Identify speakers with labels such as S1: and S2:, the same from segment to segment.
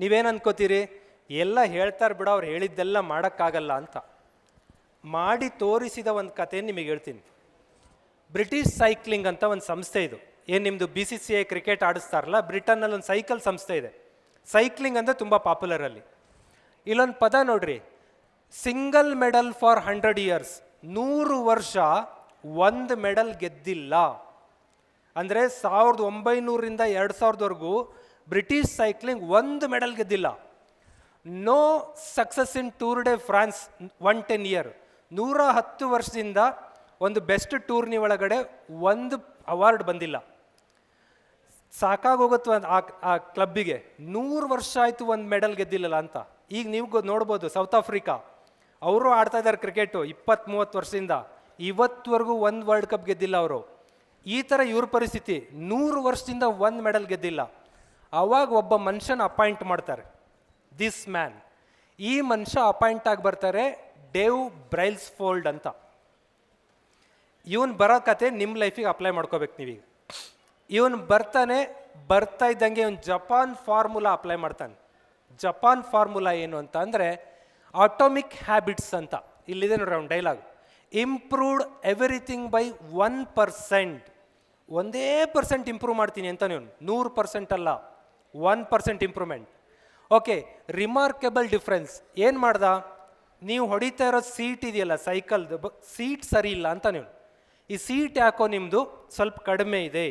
S1: ನೀವೇನು ಅನ್ಕೋತೀರಿ ಎಲ್ಲ ಹೇಳ್ತಾರೆ ಬಿಡ, ಅವ್ರು ಹೇಳಿದ್ದೆಲ್ಲ ಮಾಡೋಕ್ಕಾಗಲ್ಲ ಅಂತ. ಮಾಡಿ ತೋರಿಸಿದ ಒಂದು ಕತೆ ನಿಮಗೆ ಹೇಳ್ತೀನಿ. ಬ್ರಿಟಿಷ್ ಸೈಕ್ಲಿಂಗ್ ಅಂತ ಒಂದು ಸಂಸ್ಥೆ ಇದು. ಏನು ನಿಮ್ಮದು B C C I cricket ಆಡಿಸ್ತಾರಲ್ಲ, ಬ್ರಿಟನ್ನಲ್ಲಿ ಒಂದು ಸೈಕಲ್ ಸಂಸ್ಥೆ ಇದೆ. ಸೈಕ್ಲಿಂಗ್ ಅಂದರೆ ತುಂಬ ಪಾಪ್ಯುಲರ್ ಅಲ್ಲಿ. ಇಲ್ಲೊಂದು ಪದ ನೋಡ್ರಿ. Single medal for hundred years. ನೂರು ವರ್ಷ ಒಂದು ಮೆಡಲ್ ಗೆದ್ದಿಲ್ಲ. ಅಂದರೆ ಸಾವಿರದ ಒಂಬೈನೂರಿಂದ ಎರಡು ಸಾವಿರದವರೆಗೂ ಬ್ರಿಟಿಷ್ ಸೈಕ್ಲಿಂಗ್ ಒಂದು medal ಗೆದ್ದಿಲ್ಲ. No success in Tour de France one ten year ನೂರ ಹತ್ತು ವರ್ಷದಿಂದ ಒಂದು ಬೆಸ್ಟ್ ಟೂರ್ನಿ ಒಳಗಡೆ ಒಂದು ಅವಾರ್ಡ್ ಬಂದಿಲ್ಲ. ಸಾಕಾಗೋಗುತ್ತೆ ಆ ಆ ಕ್ಲಬ್ಬಿಗೆ ನೂರು ವರ್ಷ ಆಯಿತು ಒಂದು ಮೆಡಲ್ ಗೆದ್ದಿಲ್ಲಲ್ಲ ಅಂತ. ಈಗ ನೀವು ನೋಡ್ಬೋದು ಸೌತ್ ಆಫ್ರಿಕಾ ಅವರು ಆಡ್ತಾ ಇದ್ದಾರೆ ಕ್ರಿಕೆಟು ಇಪ್ಪತ್ತ್ ಮೂವತ್ತು ವರ್ಷದಿಂದ. ಇವತ್ತುವರೆಗೂ ಒಂದು ವರ್ಲ್ಡ್ ಕಪ್ ಗೆದ್ದಿಲ್ಲ ಅವರು. ಈ ಥರ ಇವ್ರ ಪರಿಸ್ಥಿತಿ. ನೂರು ವರ್ಷದಿಂದ ಒಂದು ಮೆಡಲ್ ಗೆದ್ದಿಲ್ಲ. ಅವಾಗ ಒಬ್ಬ ಮನುಷ್ಯನ ಅಪಾಯಿಂಟ್ ಮಾಡ್ತಾರೆ. ದಿಸ್ ಮ್ಯಾನ್ ಈ ಮನುಷ್ಯ ಅಪಾಯಿಂಟ್ ಆಗಿ ಬರ್ತಾರೆ ಡೇವ್ ಬ್ರೈಲ್ಸ್ ಫೋಲ್ಡ್ ಅಂತ. ಇವನು ಬರೋ ಕತೆ ನಿಮ್ಮ ಲೈಫಿಗೆ ಅಪ್ಲೈ ಮಾಡ್ಕೋಬೇಕು ನೀವೀಗ. ಇವನು ಬರ್ತಾನೆ, ಬರ್ತಾ ಇದ್ದಂಗೆ ಇವನು ಜಪಾನ್ ಫಾರ್ಮುಲಾ ಅಪ್ಲೈ ಮಾಡ್ತಾನೆ. ಜಪಾನ್ ಫಾರ್ಮುಲಾ ಏನು ಅಂತ ಅಂದರೆ ಆಟೋಮಿಕ್ ಹ್ಯಾಬಿಟ್ಸ್ ಅಂತ. ಇಲ್ಲಿದೆ ನೋಡ್ರಿ ಅವ್ನು dialogue. Improved everything by one percent ಒಂದೇ ಪರ್ಸೆಂಟ್ ಇಂಪ್ರೂವ್ ಮಾಡ್ತೀನಿ ಅಂತ ನೀವು ನೂರು ಪರ್ಸೆಂಟ್ ಅಲ್ಲ. One percent improvement okay remarkable difference ಏನು ಮಾಡ್ದ? ನೀವು ಹೊಡಿತಾ ಇರೋ ಸೀಟ್ ಇದೆಯಲ್ಲ ಸೈಕಲ್ದು ಸೀಟ್ ಸರಿ ಇಲ್ಲ ಅಂತ ನೀವು. ಈ ಸೀಟ್ ಯಾಕೋ ನಿಮ್ಮದು ಸ್ವಲ್ಪ ಕಡಿಮೆ ಇದೆ.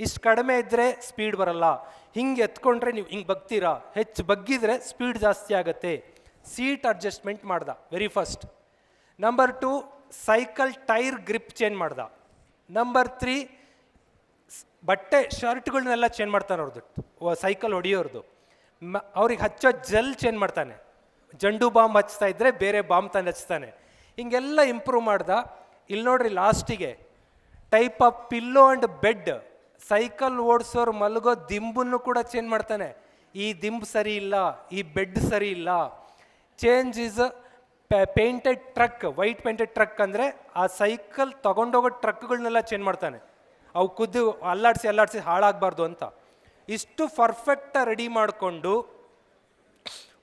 S1: ಇಷ್ಟು ಕಡಿಮೆ ಇದ್ದರೆ ಸ್ಪೀಡ್ ಬರಲ್ಲ. ಹಿಂಗೆ ಎತ್ಕೊಂಡ್ರೆ ನೀವು ಹಿಂಗೆ ಬಗ್ತೀರಾ? ಹೆಚ್ಚು ಬಗ್ಗಿದ್ರೆ ಸ್ಪೀಡ್ ಜಾಸ್ತಿ ಆಗುತ್ತೆ. ಸೀಟ್ ಅಡ್ಜಸ್ಟ್ಮೆಂಟ್ ಮಾಡ್ದ very first number two cycle tyre grip change ಮಾಡ್ದ. ನಂಬರ್ ತ್ರೀ ಬಟ್ಟೆ ಶರ್ಟ್ಗಳನ್ನೆಲ್ಲ ಚೇಂಜ್ ಮಾಡ್ತಾರೆ ಅವ್ರದ್ದು ಸೈಕಲ್ ಹೊಡಿಯೋರ್ದು. ಮ, ಅವ್ರಿಗೆ ಹಚ್ಚೋ ಜೆಲ್ ಚೇಂಜ್ ಮಾಡ್ತಾನೆ. ಜಂಡು ಬಾಂಬ್ ಹಚ್ತಾ ಇದ್ರೆ ಬೇರೆ ಬಾಂಬ್ ತಂದು ಹಚ್ತಾನೆ. ಹಿಂಗೆಲ್ಲ ಇಂಪ್ರೂವ್ ಮಾಡ್ದ. ಇಲ್ಲಿ ನೋಡ್ರಿ ಲಾಸ್ಟಿಗೆ type of pillow and bed cycle ಓಡಿಸೋರು ಮಲಗೋ ದಿಂಬನ್ನು ಕೂಡ ಚೇಂಜ್ ಮಾಡ್ತಾನೆ. ಈ ದಿಂಬ್ ಸರಿ ಇಲ್ಲ, ಈ ಬೆಡ್ ಸರಿ ಇಲ್ಲ. Change is painted truck white painted truck ಅಂದರೆ ಆ ಸೈಕಲ್ ತಗೊಂಡೋಗೋ ಟ್ರಕ್ಗಳನ್ನೆಲ್ಲ ಚೇಂಜ್ ಮಾಡ್ತಾನೆ. ಅವು ಕುದ್ದು ಅಲ್ಲಾಡಿಸಿ ಅಲ್ಲಾಡಿಸಿ ಹಾಳಾಗಬಾರ್ದು ಅಂತ. ಇಷ್ಟು ಪರ್ಫೆಕ್ಟಾಗಿ ರೆಡಿ ಮಾಡಿಕೊಂಡು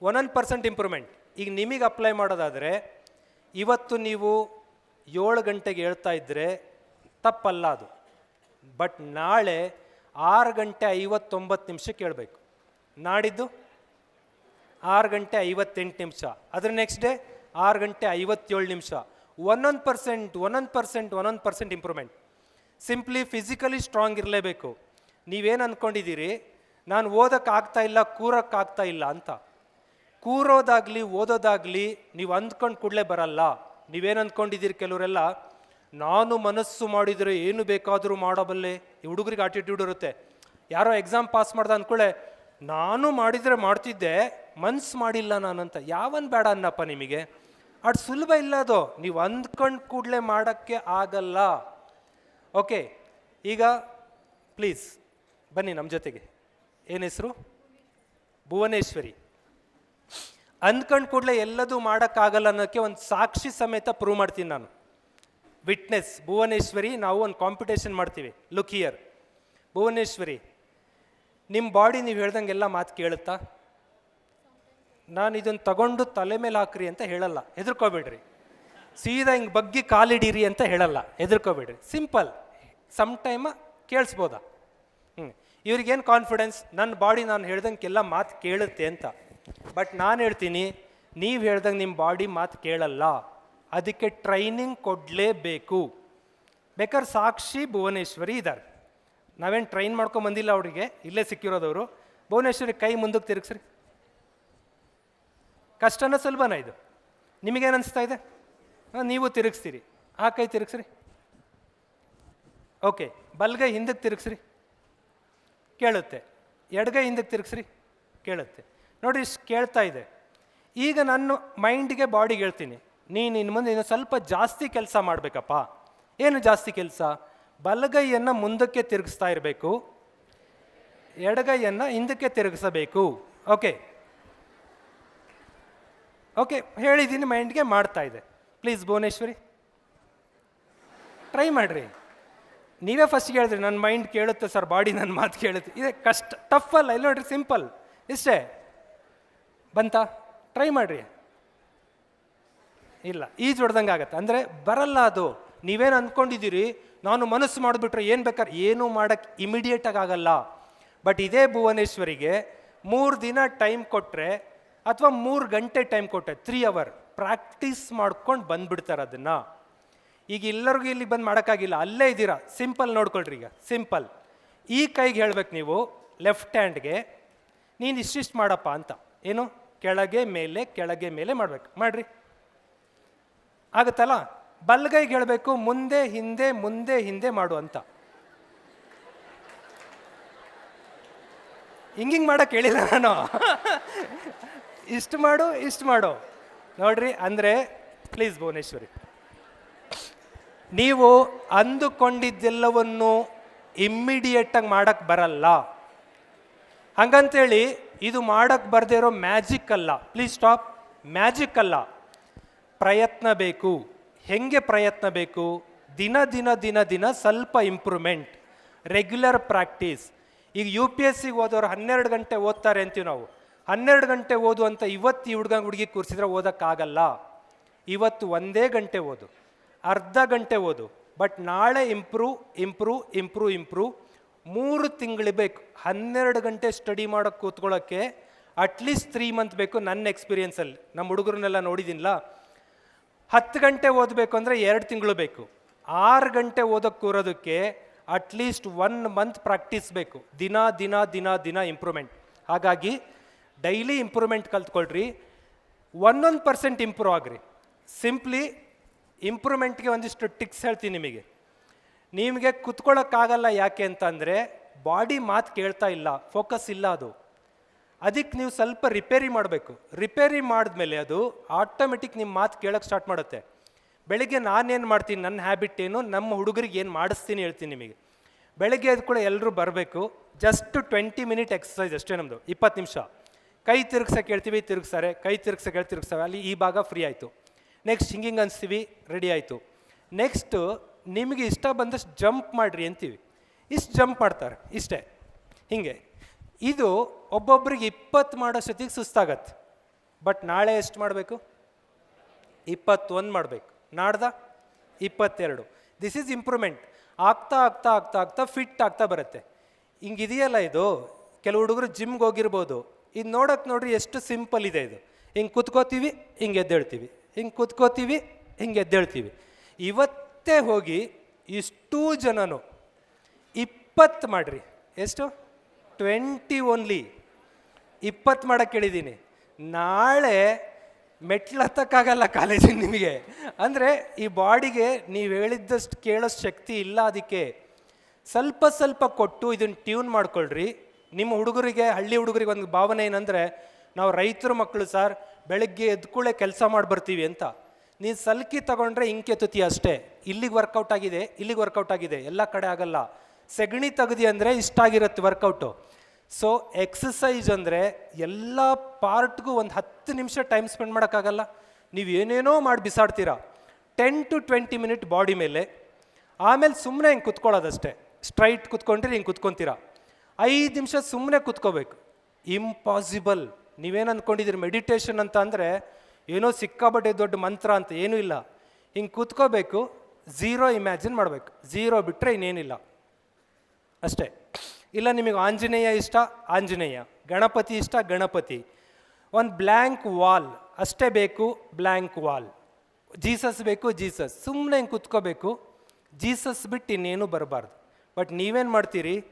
S1: ಒನ್ ಪರ್ಸೆಂಟ್ ಇಂಪ್ರೂವ್ಮೆಂಟ್ ಈಗ ನಿಮಗೆ ಅಪ್ಲೈ ಮಾಡೋದಾದರೆ, ಇವತ್ತು ನೀವು ಏಳು ಗಂಟೆಗೆ ಹೇಳ್ತಾ ಇದ್ದರೆ ತಪ್ಪಲ್ಲ ಅದು. ಬಟ್ ನಾಳೆ ಆರು ಗಂಟೆ ಐವತ್ತೊಂಬತ್ತು ನಿಮಿಷಕ್ಕೆ ಕೇಳಬೇಕು. ನಾಡಿದ್ದು ಆರು ಗಂಟೆ ಐವತ್ತೆಂಟು ನಿಮಿಷ. ಅದ್ರ ನೆಕ್ಸ್ಟ್ ಡೇ ಆರು ಗಂಟೆ ಐವತ್ತೇಳು ನಿಮಿಷ. ಒಂದೊಂದು ಪರ್ಸೆಂಟ್ ಒಂದೊಂದು ಪರ್ಸೆಂಟ್ ಒಂದೊಂದು percent improvement simply physically strong ಇರಲೇಬೇಕು. ನೀವೇನು ಅಂದ್ಕೊಂಡಿದ್ದೀರಿ ನಾನು ಓದೋಕ್ಕಾಗ್ತಾ ಇಲ್ಲ, ಕೂರೋಕ್ಕಾಗ್ತಾ ಇಲ್ಲ ಅಂತ. ಕೂರೋದಾಗಲಿ, ಓದೋದಾಗಲಿ ನೀವು ಅಂದ್ಕೊಂಡು ಕೂಡಲೇ ಬರಲ್ಲ. ನೀವೇನು ಅಂದ್ಕೊಂಡಿದ್ದೀರಿ ಕೆಲವರೆಲ್ಲ? ನಾನು ಮನಸ್ಸು ಮಾಡಿದರೆ ಏನು ಬೇಕಾದರೂ ಮಾಡಬಲ್ಲೆ. ಈ ಹುಡುಗರಿಗೆ ಆಟಿಟ್ಯೂಡ್ ಇರುತ್ತೆ. ಯಾರೋ ಎಕ್ಸಾಮ್ ಪಾಸ್ ಮಾಡ್ದೆ ಅಂದ್ಕೊಳ್ಳೆ ನಾನು ಮಾಡಿದರೆ ಮಾಡ್ತಿದ್ದೆ, ಮನ್ಸು ಮಾಡಿಲ್ಲ ನಾನಂತ. ಯಾವನ್ ಬೇಡ ಅನ್ನಪ್ಪ ನಿಮಗೆ. ಅದು ಸುಲಭ ಇಲ್ಲ ಅದು. ನೀವು ಅಂದ್ಕೊಂಡು ಕೂಡಲೇ ಮಾಡೋಕ್ಕೆ ಆಗಲ್ಲ. ಓಕೆ, ಈಗ ಪ್ಲೀಸ್ ಬನ್ನಿ ನಮ್ಮ ಜೊತೆಗೆ. ಏನು ಹೆಸರು? ಭುವನೇಶ್ವರಿ. ಅಂದ್ಕೊಂಡು ಕೂಡಲೇ ಎಲ್ಲದೂ ಮಾಡೋಕ್ಕಾಗಲ್ಲ ಅನ್ನೋಕ್ಕೆ ಒಂದು ಸಾಕ್ಷಿ ಸಮೇತ ಪ್ರೂವ್ ಮಾಡ್ತೀನಿ ನಾನು. ವಿಟ್ನೆಸ್ ಭುವನೇಶ್ವರಿ, ನಾವು ಒಂದು ಕಾಂಪಿಟೇಷನ್ ಮಾಡ್ತೀವಿ. ಲುಕ್ ಹಿಯರ್ ಭುವನೇಶ್ವರಿ ನಿಮ್ಮ ಬಾಡಿ ನೀವು ಹೇಳ್ದಂಗೆಲ್ಲ ಮಾತು ಕೇಳುತ್ತಾ? ನಾನು ಇದನ್ನು ತಗೊಂಡು ತಲೆ ಮೇಲೆ ಹಾಕ್ರಿ ಅಂತ ಹೇಳಲ್ಲ. ಹೆದರ್ಕೋಬೇಡ್ರಿ. ಸೀದಾ ಹಿಂಗೆ ಬಗ್ಗಿ ಕಾಲಿಡೀರಿ ಅಂತ ಹೇಳಲ್ಲ. ಹೆದರ್ಕೋಬೇಡ್ರಿ. ಸಿಂಪಲ್ ಸಮ್ ಟೈಮ ಕೇಳಿಸ್ಬೋದಾ? ಇವ್ರಿಗೇನು ಕಾನ್ಫಿಡೆನ್ಸ್ ನನ್ನ ಬಾಡಿ ನಾನು ಹೇಳ್ದಂಗೆಲ್ಲ ಮಾತು ಕೇಳುತ್ತೆ ಅಂತ. ಬಟ್ ನಾನು ಹೇಳ್ತೀನಿ, ನೀವು ಹೇಳ್ದಂಗೆ ನಿಮ್ಮ ಬಾಡಿ ಮಾತು ಕೇಳಲ್ಲ. ಅದಕ್ಕೆ ಟ್ರೈನಿಂಗ್ ಕೊಡಲೇಬೇಕು. ಬೇಕಾದ್ರೆ ಸಾಕ್ಷಿ ಭುವನೇಶ್ವರಿ ಇದ್ದಾರೆ ನಾವೇನು ಟ್ರೈನ್ ಮಾಡ್ಕೊಂಬಂದಿಲ್ಲ ಅವರಿಗೆ, ಇಲ್ಲೇ ಸಿಕ್ಕಿರೋದವರು. ಭುವನೇಶ್ವರಿ ಕೈ ಮುಂದಕ್ಕೆ ತಿರುಗಿಸ್ರಿ. ಕಷ್ಟನ ಸುಲಭನ ಇದು. ನಿಮಗೇನು ಅನಿಸ್ತಾ ಇದೆ? ಹಾಂ, ನೀವು ತಿರುಗಿಸ್ತೀರಿ. ಆ ಕೈ ತಿರುಗಿಸ್ರಿ. ಓಕೆ ಬಲ್ಗೈ ಹಿಂದಕ್ಕೆ ತಿರುಗಿಸ್ರಿ. ಕೇಳುತ್ತೆ. ಎಡಗೈ ಹಿಂದಕ್ಕೆ ತಿರುಗಿಸ್ರಿ, ಕೇಳುತ್ತೆ. ನೋಡಿ ಕೇಳ್ತಾ ಇದೆ. ಈಗ ನಾನು ಮೈಂಡ್ಗೆ ಬಾಡಿಗೆ ಹೇಳ್ತೀನಿ. ನೀನು ಇನ್ನು ಮುಂದೆ ಇನ್ನು ಸ್ವಲ್ಪ ಜಾಸ್ತಿ ಕೆಲಸ ಮಾಡಬೇಕಪ್ಪ. ಏನು ಜಾಸ್ತಿ ಕೆಲಸ? ಬಲಗೈಯನ್ನು ಮುಂದಕ್ಕೆ ತಿರುಗಿಸ್ತಾ ಇರಬೇಕು. ಎಡಗೈಯನ್ನು ಹಿಂದಕ್ಕೆ ತಿರುಗಿಸಬೇಕು. ಓಕೆ. ಓಕೆ, ಹೇಳಿದ್ದೀನಿ, ಮೈಂಡ್ಗೆ ಮಾಡ್ತಾ ಇದೆ. ಪ್ಲೀಸ್ ಭುವನೇಶ್ವರಿ. ಟ್ರೈ ಮಾಡಿರಿ. ನೀವೇ ಫಸ್ಟ್ ಹೇಳಿದ್ರಿ ನನ್ನ ಮೈಂಡ್ ಕೇಳುತ್ತೆ ಸರ್ ಬಾಡಿ ನನ್ನ ಮಾತು ಕೇಳುತ್ತೆ. ಇದೆ ಕಷ್ಟ ಟಫ್ ಅಲ್ಲ, ಇಲ್ಲ ನೋಡ್ರಿ ಸಿಂಪಲ್ ಇಷ್ಟೇ. ಬಂತಾ? ಟ್ರೈ ಮಾಡಿರಿ. ಇಲ್ಲ, ಈಜು ಹೊಡೆದಂಗೆ ಆಗತ್ತೆ. ಅಂದರೆ ಬರಲ್ಲ ಅದು. ನೀವೇನು ಅಂದ್ಕೊಂಡಿದ್ದೀರಿ ನಾನು ಮನಸ್ಸು ಮಾಡಿಬಿಟ್ರೆ ಏನು ಬೇಕಾದ್ರೆ ಏನೂ ಮಾಡೋಕ್ಕೆ ಇಮಿಡಿಯೇಟಾಗಿ ಆಗಲ್ಲ. ಬಟ್ ಇದೇ ಭುವನೇಶ್ವರಿಗೆ ಮೂರು ದಿನ ಟೈಮ್ ಕೊಟ್ಟರೆ ಅಥವಾ ಮೂರು ಗಂಟೆ ಟೈಮ್ ಕೊಟ್ಟರೆ ತ್ರೀ ಅವರ್ ಪ್ರಾಕ್ಟೀಸ್ ಮಾಡ್ಕೊಂಡು ಬಂದ್ಬಿಡ್ತಾರೆ ಅದನ್ನು. ಈಗ ಎಲ್ಲರಿಗೂ ಇಲ್ಲಿ ಬಂದು ಮಾಡೋಕ್ಕಾಗಿಲ್ಲ. ಅಲ್ಲೇ ಇದ್ದೀರಾ. ಸಿಂಪಲ್ ನೋಡ್ಕೊಳ್ರಿ ಈಗ. ಸಿಂಪಲ್ ಈ ಕೈಗೆ ಹೇಳ್ಬೇಕು ನೀವು ಲೆಫ್ಟ್ ಹ್ಯಾಂಡ್ಗೆ ನೀನು ಇಷ್ಟಿಷ್ಟು ಮಾಡಪ್ಪ ಅಂತ. ಏನು? ಕೆಳಗೆ ಮೇಲೆ ಕೆಳಗೆ ಮೇಲೆ ಮಾಡ್ಬೇಕು. ಮಾಡ್ರಿ. ಆಗುತ್ತಲ್ಲ? ಬಲ್ಗೈಗೆ ಹೇಳಬೇಕು, ಮುಂದೆ, ಹಿಂದೆ ಮುಂದೆ, ಹಿಂದೆ ಮಾಡು ಅಂತ. ಹಿಂಗಿಂಗ್ ಮಾಡಕ್ಕೆ ಹೇಳಿಲ್ಲ ನಾನು. ಇಷ್ಟು ಮಾಡು ಇಷ್ಟು ಮಾಡು. ನೋಡ್ರಿ, ಅಂದರೆ ಪ್ಲೀಸ್ ಭುವನೇಶ್ವರಿ. ನೀವು ಅಂದುಕೊಂಡಿದ್ದೆಲ್ಲವನ್ನು ಇಮ್ಮಿಡಿಯೇಟಾಗಿ ಮಾಡೋಕ್ಕೆ ಬರಲ್ಲ. ಹಂಗಂತೇಳಿ ಇದು ಮಾಡೋಕ್ಕೆ ಬರದೇ ಇರೋ ಮ್ಯಾಜಿಕ್ ಅಲ್ಲ. ಪ್ಲೀಸ್ ಸ್ಟಾಪ್ ಮ್ಯಾಜಿಕ್ ಅಲ್ಲ. ಪ್ರಯತ್ನ ಬೇಕು. ಹೆಂಗೆ ಪ್ರಯತ್ನ ಬೇಕು? ದಿನ ದಿನ ದಿನ ದಿನ ಸ್ವಲ್ಪ ಇಂಪ್ರೂವ್ಮೆಂಟ್ ರೆಗ್ಯುಲರ್ ಪ್ರಾಕ್ಟೀಸ್ ಈಗ ಯು ಪಿ ಎಸ್ ಸಿಗೆ ಓದೋರು ಹನ್ನೆರಡು ಗಂಟೆ ಓದ್ತಾರೆ ಅಂತೀವಿ ನಾವು. ಹನ್ನೆರಡು ಗಂಟೆ ಓದು ಅಂತ ಇವತ್ತು ಈ ಹುಡುಗ ಹುಡುಗಿ ಕೂರಿಸಿದ್ರೆ ಓದೋಕ್ಕಾಗಲ್ಲ. ಇವತ್ತು ಒಂದೇ ಗಂಟೆ ಓದು. ಅರ್ಧ ಗಂಟೆ ಓದು, ಬಟ್ ನಾಳೆ ಇಂಪ್ರೂವ್ ಇಂಪ್ರೂವ್ ಇಂಪ್ರೂವ್ ಇಂಪ್ರೂವ್ ಮೂರು ತಿಂಗಳು ಬೇಕು. ಹನ್ನೆರಡು ಗಂಟೆ ಸ್ಟಡಿ ಮಾಡೋಕ್ಕೆ ಕೂತ್ಕೊಳ್ಳೋಕ್ಕೆ ಅಟ್ಲೀಸ್ಟ್ ತ್ರೀ ಮಂತ್ ಬೇಕು ನನ್ನ ಎಕ್ಸ್ಪೀರಿಯನ್ಸಲ್ಲಿ ನಮ್ಮ ಹುಡುಗರನ್ನೆಲ್ಲ ನೋಡಿದ್ದೀನಿಲ್ಲ ಹತ್ತು ಗಂಟೆ ಓದಬೇಕು ಅಂದರೆ ಎರಡು ತಿಂಗಳು ಬೇಕು. ಆರು ಗಂಟೆ ಓದೋಕ್ಕೆ ಕೂರೋದಕ್ಕೆ at least one month practice ಬೇಕು. ದಿನ ದಿನ ದಿನ ದಿನ ಇಂಪ್ರೂವ್ಮೆಂಟ್ ಹಾಗಾಗಿ ಡೈಲಿ ಇಂಪ್ರೂವ್ಮೆಂಟ್ ಕಲ್ತ್ಕೊಳ್ರಿ. ಒಂದೊಂದು ಪರ್ಸೆಂಟ್ ಇಂಪ್ರೂವ್ ಆಗ್ರಿ. ಸಿಂಪ್ಲಿ ಇಂಪ್ರೂವ್ಮೆಂಟ್ಗೆ ಒಂದಿಷ್ಟು ಟಿಕ್ಸ್ ಹೇಳ್ತೀನಿ ನಿಮಗೆ. ನಿಮಗೆ ಕುತ್ಕೊಳ್ಳೋಕ್ಕಾಗಲ್ಲ ಯಾಕೆ ಅಂತಂದರೆ ಬಾಡಿ ಮಾತು ಕೇಳ್ತಾ ಇಲ್ಲ, ಫೋಕಸ್ ಇಲ್ಲ ಅದು. ಅದಕ್ಕೆ ನೀವು ಸ್ವಲ್ಪ ರಿಪೇರಿ ಮಾಡಬೇಕು. ರಿಪೇರಿ ಮಾಡಿದ್ಮೇಲೆ ಅದು ಆಟೋಮೆಟಿಕ್ ನಿಮ್ಮ ಮಾತು ಕೇಳೋಕ್ಕೆ ಸ್ಟಾರ್ಟ್ ಮಾಡುತ್ತೆ. ಬೆಳಿಗ್ಗೆ ನಾನೇನು ಮಾಡ್ತೀನಿ, ನನ್ನ ಹ್ಯಾಬಿಟ್ ಏನು, ನಮ್ಮ ಹುಡುಗರಿಗೆ ಏನು ಮಾಡಿಸ್ತೀನಿ ಹೇಳ್ತೀನಿ ನಿಮಗೆ. ಬೆಳಗ್ಗೆ ಅದು ಕೂಡ ಎಲ್ಲರೂ ಬರಬೇಕು. ಜಸ್ಟ್ ಟ್ವೆಂಟಿ ಮಿನಿಟ್ ಎಕ್ಸಸೈಸ್ ಅಷ್ಟೇ ನಮ್ಮದು ಇಪ್ಪತ್ತು ನಿಮಿಷ. ಕೈ ತಿರುಗ್ಸಕ್ಕೆ ಹೇಳ್ತೀವಿ, ತಿರುಗ್ಸಾರೆ. ಕೈ ತಿರುಗ್ಸಕ್ಕೆ ಹೇಳ್ತಿರ್ಗ್ಸವೆ ತಿರುಗ್ಸಾವೆ ಅಲ್ಲಿ ಈ ಭಾಗ ಫ್ರೀ ಆಯಿತು. ನೆಕ್ಸ್ಟ್ ಹಿಂಗಿಂಗ್ ಅನಿಸ್ತೀವಿ ರೆಡಿ ಆಯಿತು. ನೆಕ್ಸ್ಟು ನಿಮಗೆ ಇಷ್ಟ ಬಂದಷ್ಟು ಜಂಪ್ ಮಾಡಿರಿ ಅಂತೀವಿ. ಇಷ್ಟು ಜಂಪ್ ಮಾಡ್ತಾರೆ, ಇಷ್ಟೇ. ಹೀಗೆ. ಇದು ಒಬ್ಬೊಬ್ರಿಗೆ ಇಪ್ಪತ್ತು ಮಾಡೋ ಸತಿಗೆ ಸುಸ್ತಾಗತ್ತೆ. ಬಟ್ ನಾಳೆ ಎಷ್ಟು ಮಾಡಬೇಕು? ಇಪ್ಪತ್ತೊಂದು ಮಾಡಬೇಕು. ನಾಡ್ದ? ಇಪ್ಪತ್ತೆರಡು. ದಿಸ್ ಈಸ್ ಇಂಪ್ರೂವ್ಮೆಂಟ್ ಆಗ್ತಾ ಆಗ್ತಾ ಆಗ್ತಾ ಆಗ್ತಾ ಫಿಟ್ ಆಗ್ತಾ ಬರುತ್ತೆ. ಹಿಂಗಿದೆಯಲ್ಲ ಇದು? ಕೆಲವು ಹುಡುಗರು ಜಿಮ್ಗೆ ಹೋಗಿರ್ಬೋದು. ಇದು ನೋಡೋಕೆ ನೋಡ್ರಿ ಎಷ್ಟು ಸಿಂಪಲ್ ಇದೆ ಇದು. ಹಿಂಗೆ ಕುತ್ಕೋತೀವಿ, ಹಿಂಗೆ ಎದ್ದೇಳ್ತೀವಿ. ಹಿಂಗೆ ಕುತ್ಕೋತೀವಿ, ಹಿಂಗೆ ಎದ್ದೇಳ್ತೀವಿ. ಇವತ್ತೇ ಹೋಗಿ ಇಷ್ಟೂ ಜನನು ಇಪ್ಪತ್ತು ಮಾಡಿರಿ. ಎಷ್ಟು? Twenty only. ಇಪ್ಪತ್ತು ಮಾಡೋಕ್ಕೆ ಹೇಳಿದ್ದೀನಿ ನಾಳೆ ಮೆಟ್ಲು ಹತ್ತಕ್ಕಾಗಲ್ಲ ಕಾಲೇಜಿಗೆ ನಿಮಗೆ. ಅಂದರೆ ಈ ಬಾಡಿಗೆ ನೀವು ಹೇಳಿದ್ದಷ್ಟು ಕೇಳೋಷ್ಟು ಶಕ್ತಿ ಇಲ್ಲ ಅದಕ್ಕೆ. ಸ್ವಲ್ಪ ಸ್ವಲ್ಪ ಕೊಟ್ಟು ಇದನ್ನು ಟ್ಯೂನ್ ಮಾಡ್ಕೊಳ್ರಿ. ನಿಮ್ಮ ಹುಡುಗರಿಗೆ, ಹಳ್ಳಿ ಹುಡುಗರಿಗೆ ಒಂದು ಭಾವನೆ ಏನಂದರೆ, ನಾವು ರೈತರ ಮಕ್ಕಳು ಸರ್ ಬೆಳಗ್ಗೆ ಎದ್ಕೂಳೆ ಕೆಲಸ ಮಾಡಿ ಬರ್ತೀವಿ ಅಂತ. ನೀನು ಸಲ್ಕಿ ತಗೊಂಡ್ರೆ ಇಂಕೆ ತುತಿ ಅಷ್ಟೇ. ಇಲ್ಲಿಗೆ ವರ್ಕೌಟ್ ಆಗಿದೆ, ಇಲ್ಲಿಗೆ ವರ್ಕೌಟ್ ಆಗಿದೆ, ಎಲ್ಲ ಕಡೆ ಆಗಲ್ಲ. ಸೆಗಣಿ ತೆಗ್ದಿ ಅಂದರೆ ಇಷ್ಟ ಆಗಿರುತ್ತೆ ವರ್ಕೌಟು ಸೊ ಎಕ್ಸಸೈಸ್ ಅಂದರೆ ಎಲ್ಲ ಪಾರ್ಟ್ಗೂ ಒಂದು ಹತ್ತು ನಿಮಿಷ ಟೈಮ್ ಸ್ಪೆಂಡ್ ಮಾಡೋಕ್ಕಾಗಲ್ಲ. ನೀವು ಏನೇನೋ ಮಾಡಿ ಬಿಸಾಡ್ತೀರಾ. Ten to twenty minute body ಮೇಲೆ. ಆಮೇಲೆ ಸುಮ್ಮನೆ ಹಿಂಗೆ ಕುತ್ಕೊಳ್ಳೋದಷ್ಟೇ. ಸ್ಟ್ರೈಟ್ ಕುತ್ಕೊಂಡ್ರೆ ಹಿಂಗೆ ಕುತ್ಕೊತೀರಾ. ಐದು ನಿಮಿಷ ಸುಮ್ಮನೆ ಕುತ್ಕೋಬೇಕು. ಇಂಪಾಸಿಬಲ್ ನೀವೇನು ಅಂದ್ಕೊಂಡಿದ್ದೀರಿ ಮೆಡಿಟೇಷನ್ ಅಂತ ಅಂದರೆ ಏನೋ ಸಿಕ್ಕಾಬಟ್ಟೆ ದೊಡ್ಡ ಮಂತ್ರ ಅಂತ ಏನೂ ಇಲ್ಲ. ಹಿಂಗೆ ಕೂತ್ಕೋಬೇಕು ಝೀರೋ ಇಮ್ಯಾಜಿನ್ ಮಾಡಬೇಕು. ಝೀರೋ ಬಿಟ್ಟರೆ ಇನ್ನೇನಿಲ್ಲ. ಅಷ್ಟೇ. ಇಲ್ಲ, ನಿಮಗೆ ಆಂಜನೇಯ ಇಷ್ಟ? ಆಂಜನೇಯ. ಗಣಪತಿ ಇಷ್ಟ? ಗಣಪತಿ. ಒಂದು ಬ್ಲ್ಯಾಂಕ್ ವಾಲ್. ಅಷ್ಟೇ ಬೇಕು, ಬ್ಲ್ಯಾಂಕ್ ವಾಲ್. ಜೀಸಸ್ ಬೇಕು, ಜೀಸಸ್. ಸುಮ್ಮನೆ ಹಿಂಗೆ ಕೂತ್ಕೋಬೇಕು. ಜೀಸಸ್ ಬಿಟ್ಟು ಇನ್ನೇನು ಬರಬಾರ್ದು. ಬಟ್ ನೀವೇನು ಮಾಡ್ತೀರಿ?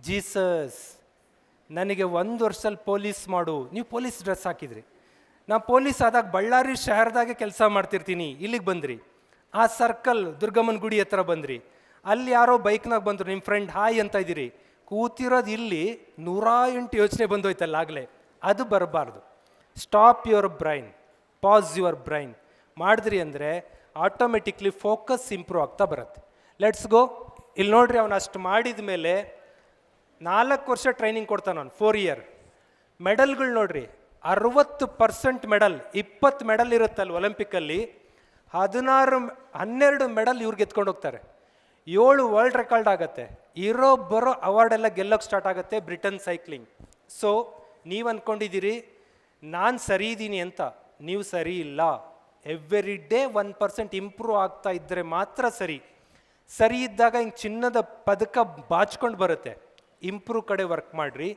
S1: ಜೀಸಸ್. ನನಗೆ ಒಂದು ವರ್ಷದಲ್ಲಿ ಪೊಲೀಸ್ ಮಾಡು. ನೀವು ಪೊಲೀಸ್ ಡ್ರೆಸ್ ಹಾಕಿದ್ರಿ. ನಾ ಪೊಲೀಸ್ ಆದಾಗ ಬಳ್ಳಾರಿ ಶಹರದಾಗೆ ಕೆಲಸ ಮಾಡ್ತಿರ್ತೀನಿ. ಇಲ್ಲಿಗೆ ಬಂದ್ರಿ. ಆ ಸರ್ಕಲ್ ದುರ್ಗಮ್ಮನ ಗುಡಿ ಹತ್ರ ಬಂದ್ರಿ. ಅಲ್ಲಿ ಯಾರೋ ಬೈಕ್ನಾಗ ಬಂದರು ನಿಮ್ಮ ಫ್ರೆಂಡ್ ಹಾಯ್ ಅಂತ ಇದ್ದೀರಿ. ಕೂತಿರೋದು ಇಲ್ಲಿ ನೂರ ಎಂಟು ಯೋಚನೆ ಬಂದೋಯ್ತಲ್ಲ ಆಗಲೇ. ಅದು ಬರಬಾರ್ದು. Stop your brain pause your brain ಮಾಡಿದ್ರಿ ಅಂದರೆ ಆಟೋಮೆಟಿಕ್ಲಿ ಫೋಕಸ್ ಇಂಪ್ರೂವ್ ಆಗ್ತಾ ಬರುತ್ತೆ. ಲೆಟ್ಸ್ ಗೋ ಇಲ್ಲಿ ನೋಡ್ರಿ ಅವನು ಅಷ್ಟು ಮಾಡಿದ ಮೇಲೆ ನಾಲ್ಕು ವರ್ಷ ಟ್ರೈನಿಂಗ್ ಕೊಡ್ತಾನೆ ನಾನು ಫೋರ್ ಇಯರ್ ಮೆಡಲ್ಗಳು ನೋಡ್ರಿ, ಅರವತ್ತು ಪರ್ಸೆಂಟ್ ಮೆಡಲ್ ಇಪ್ಪತ್ತು ಮೆಡಲ್ ಇರುತ್ತಲ್ಲ ಒಲಿಂಪಿಕ್ಕಲ್ಲಿ ಹದಿನಾರು, ಹನ್ನೆರಡು ಮೆಡಲ್ ಇವ್ರಿಗೆ ಎತ್ಕೊಂಡು ಹೋಗ್ತಾರೆ. ಏಳು ವರ್ಲ್ಡ್ ರೆಕಾರ್ಡ್ ಆಗುತ್ತೆ. ಇರೋ ಬರೋ ಅವಾರ್ಡೆಲ್ಲ ಗೆಲ್ಲೋಕ್ಕೆ ಸ್ಟಾರ್ಟ್ ಆಗುತ್ತೆ ಬ್ರಿಟನ್ ಸೈಕ್ಲಿಂಗ್ ಸೊ ನೀವು ಅಂದ್ಕೊಂಡಿದ್ದೀರಿ ನಾನು ಸರಿ ಇದ್ದೀನಿ ಅಂತ. ನೀವು ಸರಿ ಇಲ್ಲ. Every day one percent improve ಆಗ್ತಾ ಇದ್ದರೆ ಮಾತ್ರ ಸರಿ. ಸರಿ ಇದ್ದಾಗ ಹಿಂಗೆ ಚಿನ್ನದ ಪದಕ ಬಾಚ್ಕೊಂಡು ಬರುತ್ತೆ. ಇಂಪ್ರೂವ್ ಕಡೆ ವರ್ಕ್ ಮಾಡಿರಿ.